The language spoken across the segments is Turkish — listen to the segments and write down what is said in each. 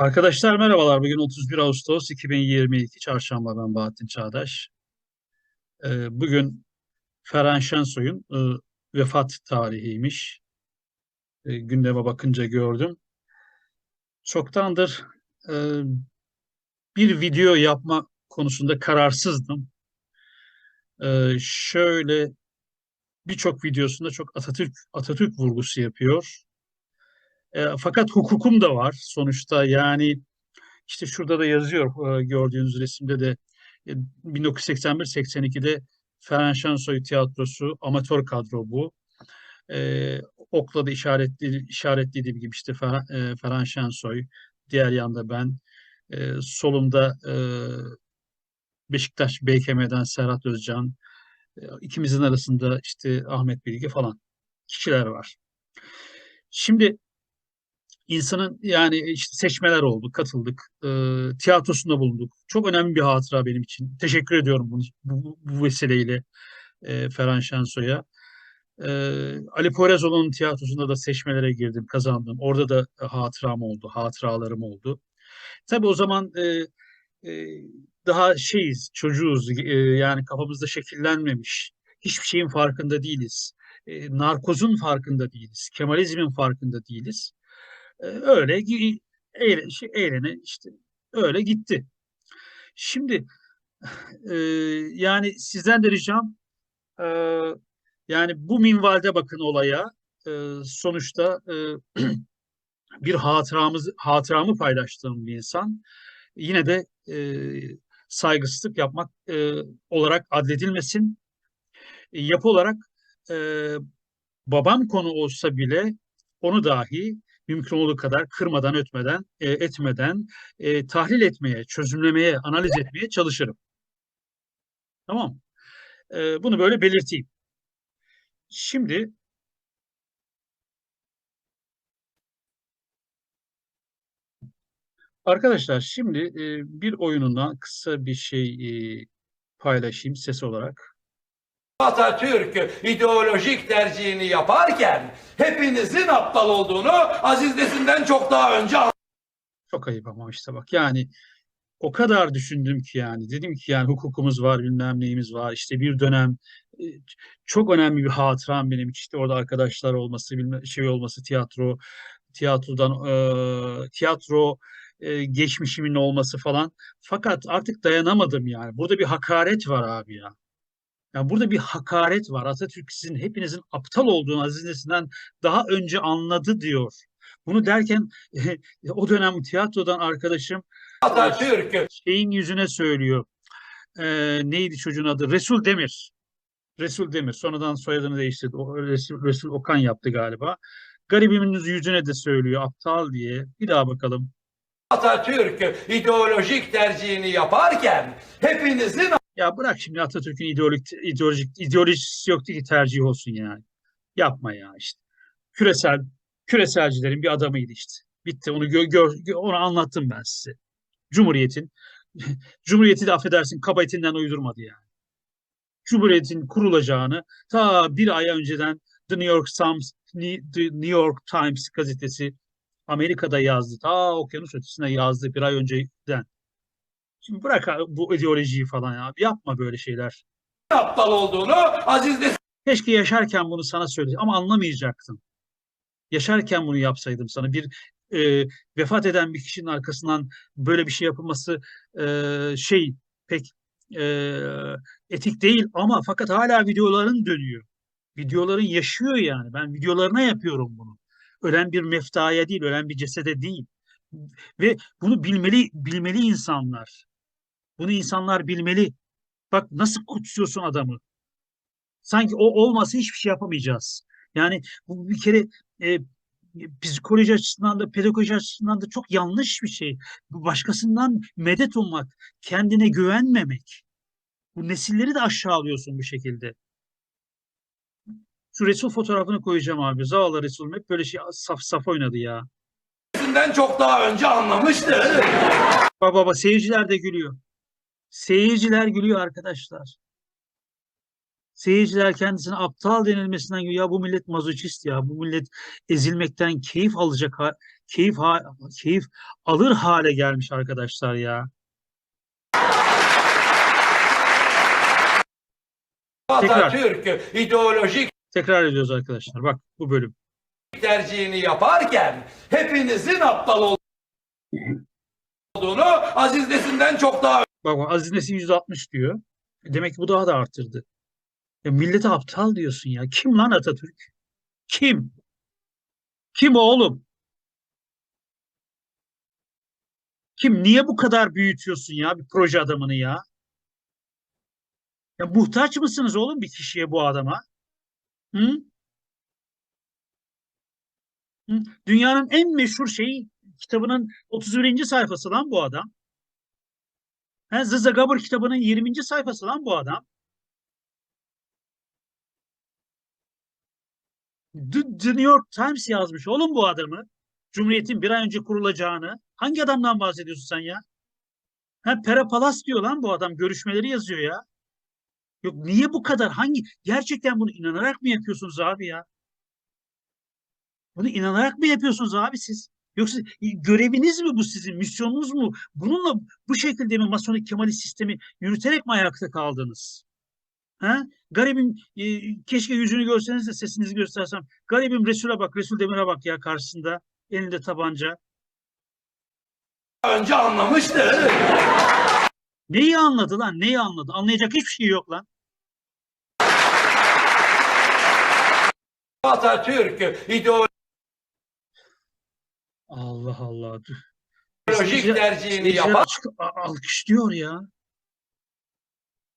Arkadaşlar merhabalar. Bugün 31 Ağustos 2022 Çarşamba ben Bahattin Çağdaş. Ee, bugün Ferhan Şensoy'un e, vefat tarihiymiş. E, gündeme bakınca gördüm. Çoktandır e, bir video yapma konusunda kararsızdım. Şöyle birçok videosunda çok Atatürk Atatürk vurgusu yapıyor. E, fakat hukukum da var sonuçta yani işte şurada da yazıyor e, gördüğünüz resimde de e, 1981-82'de Ferhan Şensoy Tiyatrosu amatör kadro bu. E, okla da işaretli, işaretlediğim gibi işte Ferhan, e, Ferhan Şensoy, diğer yanda ben, e, solumda e, Beşiktaş BKM'den Serhat Özcan, e, ikimizin arasında işte Ahmet Bilge falan kişiler var. Şimdi insanın yani işte seçmeler oldu, katıldık, e, tiyatrosunda bulunduk. Çok önemli bir hatıra benim için. Teşekkür ediyorum bunu, bu, bu vesileyle e, Ferhan Şensoy'a. E, Ali Poyrazoğlu'nun tiyatrosunda da seçmelere girdim, kazandım. Orada da hatıram oldu, hatıralarım oldu. Tabii o zaman e, e, daha şeyiz, çocuğuz, e, yani kafamızda şekillenmemiş, hiçbir şeyin farkında değiliz. E, narkozun farkında değiliz, Kemalizmin farkında değiliz. E, öyle eğlen, şey, eğlene işte öyle gitti. Şimdi e, yani sizden de ricam e, yani bu minvalde bakın olaya e, sonuçta e, bir hatıramız hatıramı paylaştığım bir insan yine de e, saygısızlık yapmak e, olarak adledilmesin. E, yapı olarak e, babam konu olsa bile onu dahi mümkün olduğu kadar kırmadan, ötmeden, e, etmeden e, tahlil etmeye, çözümlemeye, analiz etmeye çalışırım. Tamam. E, bunu böyle belirteyim. Şimdi arkadaşlar şimdi e, bir oyunundan kısa bir şey e, paylaşayım ses olarak. Atatürk ideolojik tercihini yaparken hepinizin aptal olduğunu Aziz Nesin'den çok daha önce Çok ayıp ama işte bak yani o kadar düşündüm ki yani dedim ki yani hukukumuz var bilmem neyimiz var işte bir dönem e, çok önemli bir hatıram benim işte orada arkadaşlar olması bilmem şey olması tiyatro tiyatrodan e, tiyatro e, geçmişimin olması falan. Fakat artık dayanamadım yani. Burada bir hakaret var abi ya. Yani burada bir hakaret var. Atatürk sizin hepinizin aptal olduğunu Aziz Nesin'den daha önce anladı diyor. Bunu derken o dönem tiyatrodan arkadaşım Atatürk şeyin yüzüne söylüyor. Ee, neydi çocuğun adı? Resul Demir. Resul Demir. Sonradan soyadını değiştirdi. O, Resul, Resul Okan yaptı galiba. Garibimin yüzüne de söylüyor aptal diye. Bir daha bakalım. Atatürk ideolojik tercihini yaparken hepinizin Ya bırak şimdi Atatürk'ün ideolojik, ideolojik, ideolojisi yoktu ki tercih olsun yani. Yapma ya işte. Küresel, küreselcilerin bir adamıydı işte. Bitti. Onu gör, gör, onu anlattım ben size. Cumhuriyetin Cumhuriyeti de affedersin kaba etinden uydurmadı yani. Cumhuriyetin kurulacağını ta bir ay önceden The New York Times, The New York Times gazetesi Amerika'da yazdı. Ta okyanus ötesine yazdı bir ay önceden. Şimdi bırak bu ideolojiyi falan ya. Yapma böyle şeyler. aptal olduğunu Aziz Nesin Keşke yaşarken bunu sana söyleseydim ama anlamayacaktın. Yaşarken bunu yapsaydım sana bir e, vefat eden bir kişinin arkasından böyle bir şey yapılması e, şey pek e, etik değil ama fakat hala videoların dönüyor. Videoların yaşıyor yani. Ben videolarına yapıyorum bunu. Ölen bir meftaya değil, ölen bir cesede değil. Ve bunu bilmeli bilmeli insanlar. Bunu insanlar bilmeli. Bak nasıl kutsuyorsun adamı. Sanki o olmasa hiçbir şey yapamayacağız. Yani bu bir kere e, psikoloji açısından da pedagoji açısından da çok yanlış bir şey. Başkasından medet ummak, kendine güvenmemek. Bu nesilleri de aşağılıyorsun bu şekilde. Şu Resul fotoğrafını koyacağım abi. Zavallı Resul hep böyle şey saf saf oynadı ya. Nesin'den çok daha önce anlamıştı. Baba baba seyirciler de gülüyor. Seyirciler gülüyor arkadaşlar. Seyirciler kendisine aptal denilmesinden gülüyor. Ya bu millet mazoçist ya. Bu millet ezilmekten keyif alacak keyif keyif alır hale gelmiş arkadaşlar ya. Tekrar. Atatürk ideolojik Tekrar ediyoruz arkadaşlar. Bak bu bölüm. tercihini yaparken hepinizin aptal olduğunu Aziz Nesin'den çok daha Bak bak Aziz Nesin %60 diyor. E Demek ki bu daha da arttırdı. Ya millete aptal diyorsun ya. Kim lan Atatürk? Kim? Kim oğlum? Kim? Niye bu kadar büyütüyorsun ya bir proje adamını ya? Ya muhtaç mısınız oğlum bir kişiye bu adama? Hı? Hı? Dünyanın en meşhur şeyi kitabının 31. sayfası lan bu adam. He, Zıza Gabor kitabının 20. sayfası lan bu adam. The New York Times yazmış oğlum bu adamı. Cumhuriyet'in bir ay önce kurulacağını. Hangi adamdan bahsediyorsun sen ya? Ha, Pera Palas diyor lan bu adam. Görüşmeleri yazıyor ya. Yok niye bu kadar? Hangi? Gerçekten bunu inanarak mı yapıyorsunuz abi ya? Bunu inanarak mı yapıyorsunuz abi siz? Yoksa göreviniz mi bu sizin? Misyonunuz mu? Bununla bu şekilde mi Masonik Kemalist sistemi yürüterek mi ayakta kaldınız? Ha? Garibim e, keşke yüzünü görseniz de sesinizi göstersem. Garibim Resul'e bak, Resul Demir'e bak ya karşısında. Elinde tabanca. önce anlamıştı. Neyi anladı lan? Neyi anladı? Anlayacak hiçbir şey yok lan. Atatürk ideolojik Allah Allah. tercihini Seyirciler yapar. açık a- alkışlıyor ya.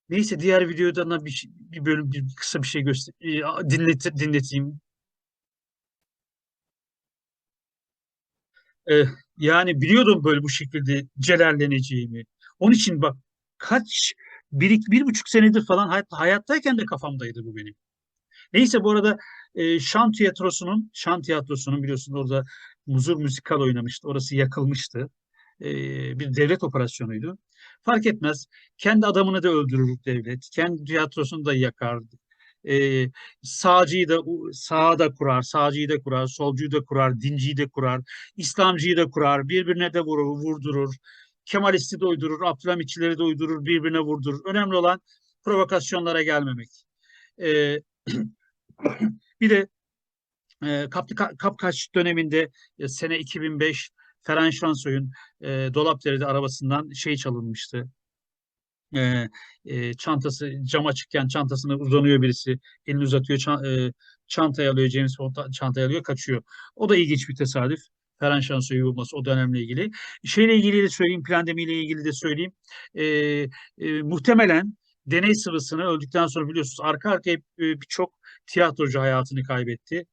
Neyse diğer videodan da bir, şey- bir bölüm bir kısa bir şey göster e, a- dinlet dinleteyim. E, yani biliyordum böyle bu şekilde celalleneceğimi. Onun için bak kaç bir, iki- bir buçuk senedir falan hayat, hayattayken de kafamdaydı bu benim. Neyse bu arada e, Şan Tiyatrosu'nun Şan Tiyatrosu'nun biliyorsun orada Muzur Müzikal oynamıştı. Orası yakılmıştı. E, bir devlet operasyonuydu. Fark etmez. Kendi adamını da öldürür devlet. Kendi tiyatrosunu da yakar. E, sağcıyı da sağa da kurar, sağcıyı da kurar, solcuyu da kurar, dinciyi de kurar, İslamcıyı da kurar, birbirine de vurur, vurdurur. Kemalisti de uydurur, Abdülhamitçileri de uydurur, birbirine vurdurur. Önemli olan provokasyonlara gelmemek. E, bir de e, Kap- Kapkaç döneminde e, sene 2005 Ferhan Şansoy'un e, Dolapdere'de arabasından şey çalınmıştı. E, e, çantası cam açıkken çantasına uzanıyor birisi. Elini uzatıyor. ça- e, çantayı alıyor. James Bond çantayı alıyor. Kaçıyor. O da ilginç bir tesadüf. Ferhan Şansoy'u bulması o dönemle ilgili. Şeyle ilgili de söyleyeyim. Plandemiyle ilgili de söyleyeyim. E, e, muhtemelen deney sıvısını öldükten sonra biliyorsunuz arka arkaya e, birçok tiyatrocu hayatını kaybetti.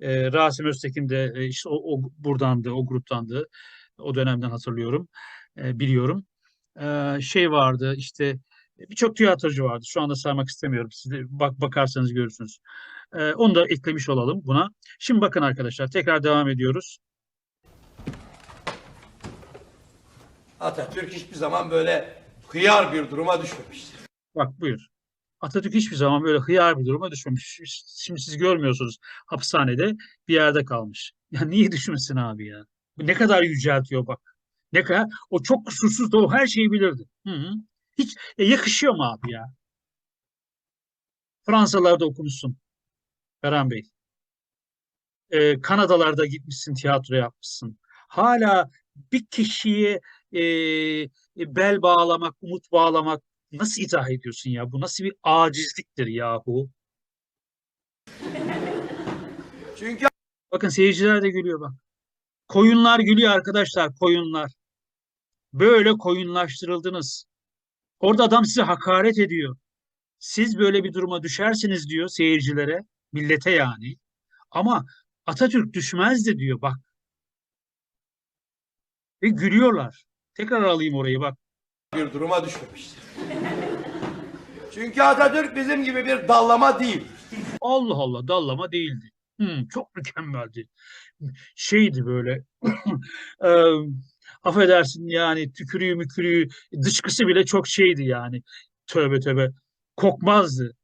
E, Rasim Öztekin de e, işte o, o buradandı, o gruptandı. O dönemden hatırlıyorum, e, biliyorum. E, şey vardı işte birçok tiyatrocu vardı. Şu anda saymak istemiyorum. Siz de bak bakarsanız görürsünüz. E, onu da eklemiş olalım buna. Şimdi bakın arkadaşlar tekrar devam ediyoruz. Atatürk hiçbir zaman böyle hıyar bir duruma düşmemiştir. Bak buyur. Atatürk hiçbir zaman böyle hıyar bir duruma düşmemiş. Şimdi siz görmüyorsunuz hapishanede bir yerde kalmış. Ya niye düşmesin abi ya? Ne kadar yüceltiyor bak. Ne kadar o çok kusursuz da o her şeyi bilirdi. Hı hı. Hiç e, yakışıyor mu abi ya? Fransalarda okumuşsun Ferhan Bey. E, Kanadalarda gitmişsin tiyatro yapmışsın. Hala bir kişiye e, bel bağlamak, umut bağlamak nasıl izah ediyorsun ya? Bu nasıl bir acizliktir yahu? Çünkü Bakın seyirciler de gülüyor bak. Koyunlar gülüyor arkadaşlar, koyunlar. Böyle koyunlaştırıldınız. Orada adam size hakaret ediyor. Siz böyle bir duruma düşersiniz diyor seyircilere, millete yani. Ama Atatürk düşmezdi diyor bak. Ve gülüyorlar. Tekrar alayım orayı bak. bir duruma düşmemiştir. Çünkü Atatürk bizim gibi bir dallama değil. Allah Allah dallama değildi. Hmm, çok mükemmeldi. Şeydi böyle e, affedersin yani tükürüğü mükürüğü dışkısı bile çok şeydi yani. Tövbe tövbe kokmazdı.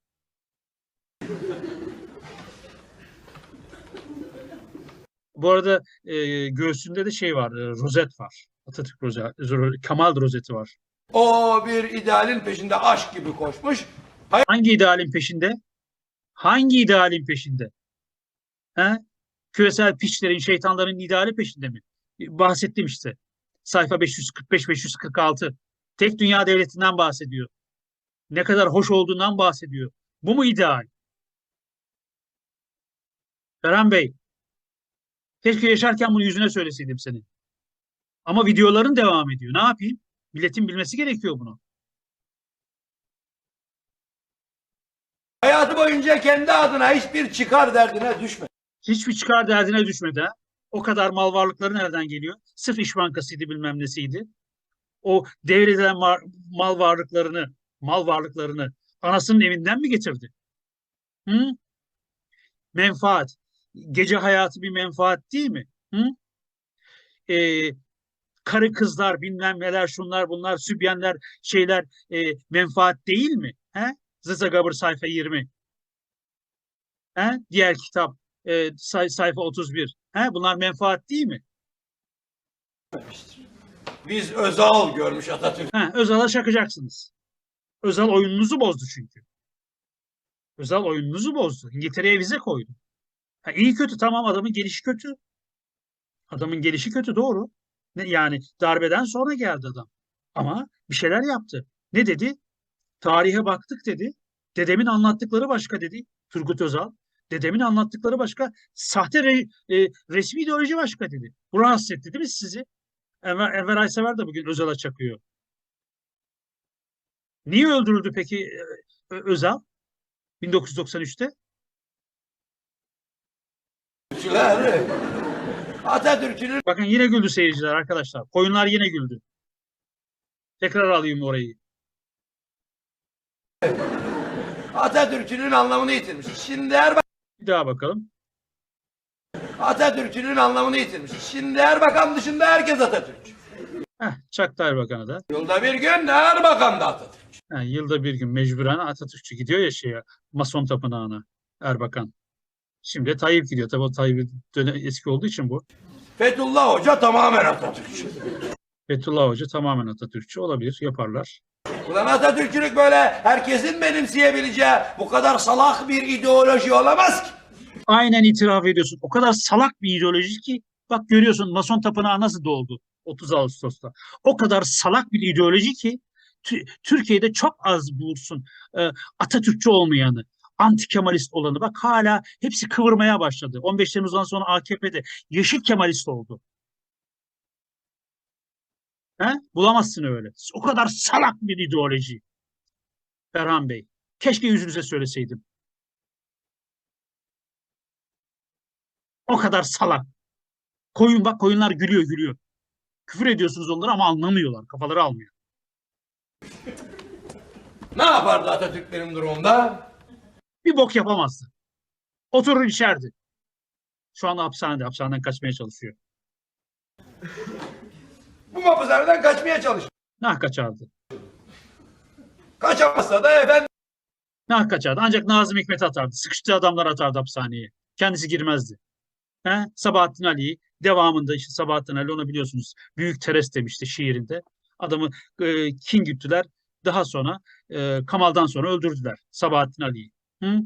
Bu arada e, göğsünde de şey var, e, rozet var. Atatürk rozeti, Kemal rozeti var. O bir idealin peşinde aşk gibi koşmuş. Hangi idealin peşinde? Hangi idealin peşinde? He? Küresel piçlerin, şeytanların ideali peşinde mi? Bahsettim işte. Sayfa 545-546. Tek dünya devletinden bahsediyor. Ne kadar hoş olduğundan bahsediyor. Bu mu ideal? Ferhan Bey, keşke yaşarken bunu yüzüne söyleseydim senin. Ama videoların devam ediyor. Ne yapayım? Milletin bilmesi gerekiyor bunu. Hayatı boyunca kendi adına hiçbir çıkar derdine düşme. Hiçbir çıkar derdine düşmedi. ha. O kadar mal varlıkları nereden geliyor? Sırf İş Bankası'ydı bilmem nesiydi. O devredilen mal varlıklarını, mal varlıklarını anasının evinden mi getirdi? Hı? Menfaat. Gece hayatı bir menfaat değil mi? Hı? Ee, karı kızlar bilmem neler şunlar bunlar sübyenler şeyler e, menfaat değil mi? He? Zıza Gabır sayfa 20. He? Diğer kitap e, say- sayfa 31. He? Bunlar menfaat değil mi? Biz Özal görmüş Atatürk. He, Özal'a çakacaksınız. Özal oyununuzu bozdu çünkü. Özal oyununuzu bozdu. İngiltere'ye vize koydu. Ha, iyi kötü tamam adamın gelişi kötü. Adamın gelişi kötü doğru. Yani darbeden sonra geldi adam. Ama bir şeyler yaptı. Ne dedi? Tarihe baktık dedi. Dedemin anlattıkları başka dedi. Turgut Özal. Dedemin anlattıkları başka. Sahte re- e, resmi ideoloji başka dedi. Bu rahatsız etti değil mi sizi? Enver, Enver Aysever de bugün Özal'a çakıyor. Niye öldürüldü peki e, Özal 1993'te? Atatürk'ün Bakın yine güldü seyirciler arkadaşlar. Koyunlar yine güldü. Tekrar alayım orayı. Atatürk'ünün anlamını yitirmiş. Şimdi Erbakan Bir daha bakalım. Atatürk'ünün anlamını yitirmiş. Şimdi Erbakan dışında herkes Atatürk. Heh, çaktı Erbakan'a da. Yılda bir gün Erbakan da Atatürk. Ha, yılda bir gün mecburen Atatürkçü gidiyor ya şeye, Mason Tapınağı'na Erbakan. Şimdi Tayyip gidiyor. Tabii o Tayyip dönem eski olduğu için bu. Fethullah Hoca tamamen Atatürkçü. Fethullah Hoca tamamen Atatürkçü olabilir. Yaparlar. Ulan Atatürkçülük böyle herkesin benimseyebileceği bu kadar salak bir ideoloji olamaz ki. Aynen itiraf ediyorsun. O kadar salak bir ideoloji ki bak görüyorsun Mason Tapınağı nasıl doldu 30 Ağustos'ta. O kadar salak bir ideoloji ki Tü- Türkiye'de çok az bulursun e, Atatürkçü olmayanı, anti Kemalist olanı. Bak hala hepsi kıvırmaya başladı. 15 Temmuz'dan sonra AKP'de yeşil Kemalist oldu. He? Bulamazsın öyle. O kadar salak bir ideoloji. Ferhan Bey. Keşke yüzünüze söyleseydim. O kadar salak. Koyun bak koyunlar gülüyor gülüyor. Küfür ediyorsunuz onlara ama anlamıyorlar. Kafaları almıyor. Ne yapardı Atatürk benim durumumda? Bir bok yapamazdı. Oturur içerdi. Şu anda hapishanede. Hapishaneden kaçmaya çalışıyor. Bu hapishaneden kaçmaya çalıştı. Nah kaçardı. Kaçamazsa da efendim Nah kaçardı. Ancak Nazım Hikmet atardı. Sıkıştığı adamlar atardı hapishaneye. Kendisi girmezdi. He? Sabahattin Ali'yi devamında işte Sabahattin Ali onu biliyorsunuz. Büyük Teres demişti şiirinde. Adamı e, kin güttüler. Daha sonra e, Kamal'dan sonra öldürdüler Sabahattin Ali'yi. Hı?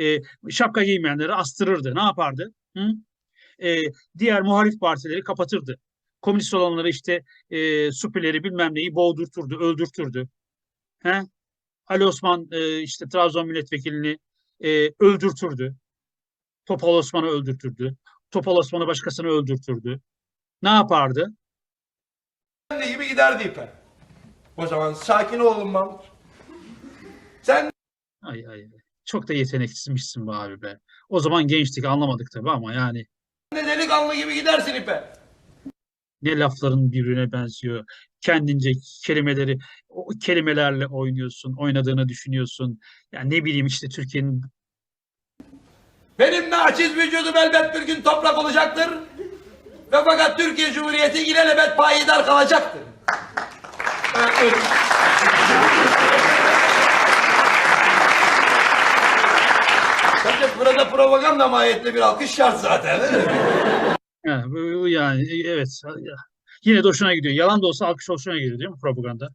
E, şapka giymeyenleri astırırdı. Ne yapardı? Hı? E, diğer muhalif partileri kapatırdı. Komünist olanları işte e, Supileri bilmem neyi boğdurturdu, öldürtürdü. He? Ali Osman e, işte Trabzon milletvekilini e, öldürtürdü. Topal Osman'ı öldürtürdü. Topal Osman'ı başkasını öldürtürdü. Ne yapardı? gibi giderdi ipe. O zaman sakin olalım Mahmut. Ay ay. Çok da yeteneksizmişsin be abi be. O zaman gençtik anlamadık tabii ama yani de delikanlı gibi gidersin ipe. ne lafların birbirine benziyor. Kendince kelimeleri o kelimelerle oynuyorsun, oynadığını düşünüyorsun. Yani ne bileyim işte Türkiye'nin Benim naçiz vücudum elbet bir gün toprak olacaktır. Ve fakat Türkiye Cumhuriyeti ilelebet payidar kalacaktır. Evet. Burada propaganda mahiyetli bir alkış şart zaten. değil mi? Ha, bu- bu yani e, evet. Yine de hoşuna gidiyor. Yalan da olsa alkış hoşuna gidiyor değil mi propaganda?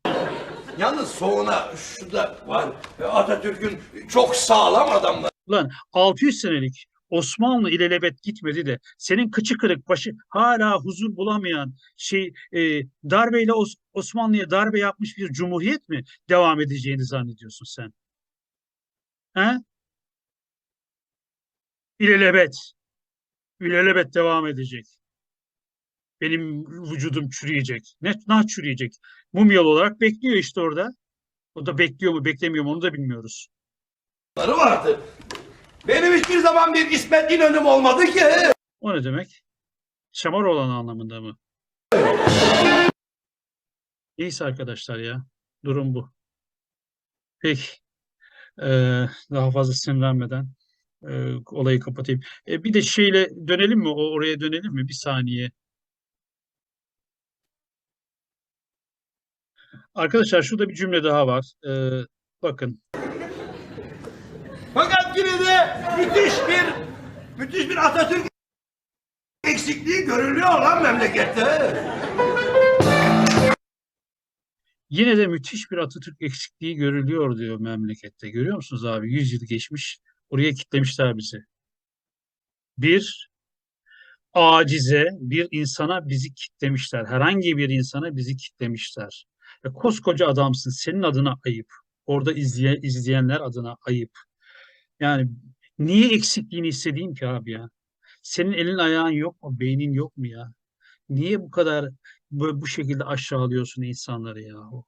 Yalnız soğuna şu da var. Atatürk'ün çok sağlam adamları Ulan 600 senelik Osmanlı ilelebet gitmedi de senin kıçı kırık başı hala huzur bulamayan şey e, darbeyle Os- Osmanlı'ya darbe yapmış bir cumhuriyet mi devam edeceğini zannediyorsun sen? He? İlelebet. İlelebet devam edecek. Benim vücudum çürüyecek. Ne, ne çürüyecek? Mumyalı olarak bekliyor işte orada. O da bekliyor mu beklemiyor mu onu da bilmiyoruz. vardı. Benim hiçbir zaman bir İsmet İnönü'm olmadı ki. O ne demek? Şamar olan anlamında mı? Neyse arkadaşlar ya. Durum bu. Peki. Ee, daha fazla sinirlenmeden e, olayı kapatayım. E, bir de şeyle dönelim mi? Oraya dönelim mi? Bir saniye. Arkadaşlar şurada bir cümle daha var. Ee, bakın. Fakat yine de müthiş bir müthiş bir Atatürk eksikliği görülüyor lan memlekette. Yine de müthiş bir Atatürk eksikliği görülüyor diyor memlekette. Görüyor musunuz abi? 100 yıl geçmiş. Oraya kitlemişler bizi. Bir acize, bir insana bizi kitlemişler. Herhangi bir insana bizi kitlemişler. Ya koskoca adamsın. Senin adına ayıp. Orada izleye, izleyenler adına ayıp. Yani niye eksikliğini hissedeyim ki abi ya? Senin elin ayağın yok mu? Beynin yok mu ya? Niye bu kadar bu, bu şekilde aşağılıyorsun insanları yahu?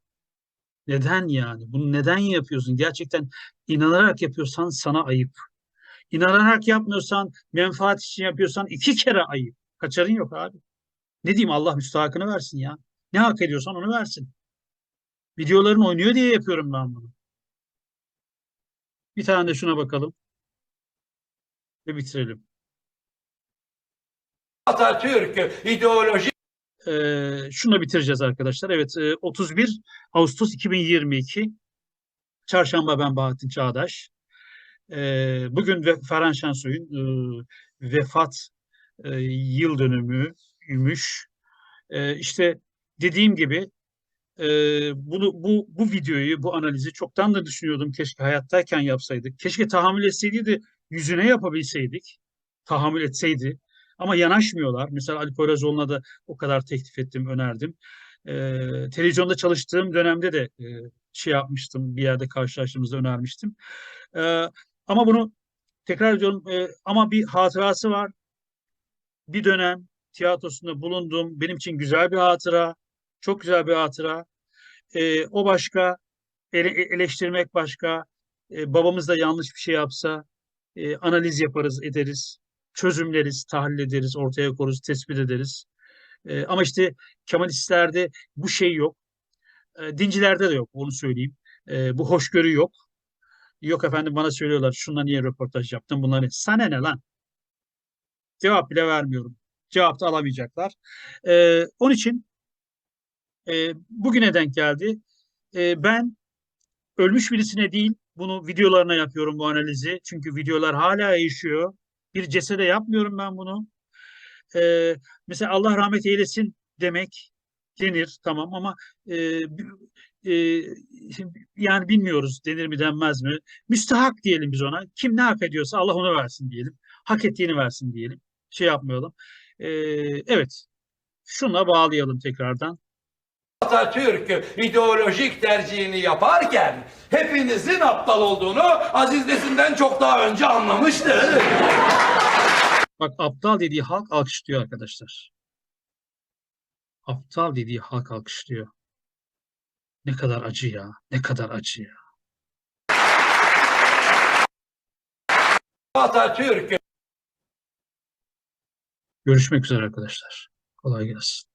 Neden yani? Bunu neden yapıyorsun? Gerçekten inanarak yapıyorsan sana ayıp. İnanarak yapmıyorsan, menfaat için yapıyorsan iki kere ayıp. Kaçarın yok abi. Ne diyeyim Allah müstahakını versin ya. Ne hak ediyorsan onu versin. Videoların oynuyor diye yapıyorum ben bunu. Bir tane de şuna bakalım. Ve bitirelim. Atatürk ideoloji Ee, şunu bitireceğiz arkadaşlar. Evet, e, 31 Ağustos 2022 Çarşamba ben Bahattin Çağdaş. Ee, bugün ve Ferhan Şensoy'un e, vefat e, yıl dönümüymüş. Ee, işte dediğim gibi e, bunu bu bu videoyu, bu analizi çoktan da düşünüyordum. Keşke hayattayken yapsaydık. Keşke tahammül etseydi de yüzüne yapabilseydik. Tahammül etseydi. Ama yanaşmıyorlar. Mesela Ali Poyrazoğlu'na da o kadar teklif ettim, önerdim. Ee, televizyonda çalıştığım dönemde de e, şey yapmıştım, bir yerde karşılaştığımızda önermiştim. Ee, ama bunu tekrar ediyorum e, ama bir hatırası var. Bir dönem tiyatrosunda bulundum. Benim için güzel bir hatıra. Çok güzel bir hatıra. Ee, o başka, ele- eleştirmek başka. Ee, babamız da yanlış bir şey yapsa e, analiz yaparız, ederiz. Çözümleriz, tahlil ederiz, ortaya koyarız, tespit ederiz. Ee, ama işte Kemalistlerde bu şey yok. Ee, dincilerde de yok, onu söyleyeyim. Ee, bu hoşgörü yok. Yok efendim bana söylüyorlar şunla niye röportaj yaptın bunları. Sana ne lan? Cevap bile vermiyorum. Cevap da alamayacaklar. Ee, onun için e, bugüne denk geldi. E, ben ölmüş birisine değil bunu videolarına yapıyorum bu analizi. Çünkü videolar hala yaşıyor. Bir cesede yapmıyorum ben bunu. E, mesela Allah rahmet eylesin demek denir tamam ama e, e, yani bilmiyoruz denir mi denmez mi? Müstahak diyelim biz ona. Kim ne hak ediyorsa Allah ona versin diyelim. Hak ettiğini versin diyelim. Şey yapmayalım. E, evet. Şuna bağlayalım tekrardan. Atatürk ideolojik tercihini yaparken hepinizin aptal olduğunu Aziz Nesin'den çok daha önce anlamıştı. Bak aptal dediği halk alkışlıyor arkadaşlar. Aptal dediği halk alkışlıyor. Ne kadar acı ya. Ne kadar acı ya. Atatürk Görüşmek üzere arkadaşlar. Kolay gelsin.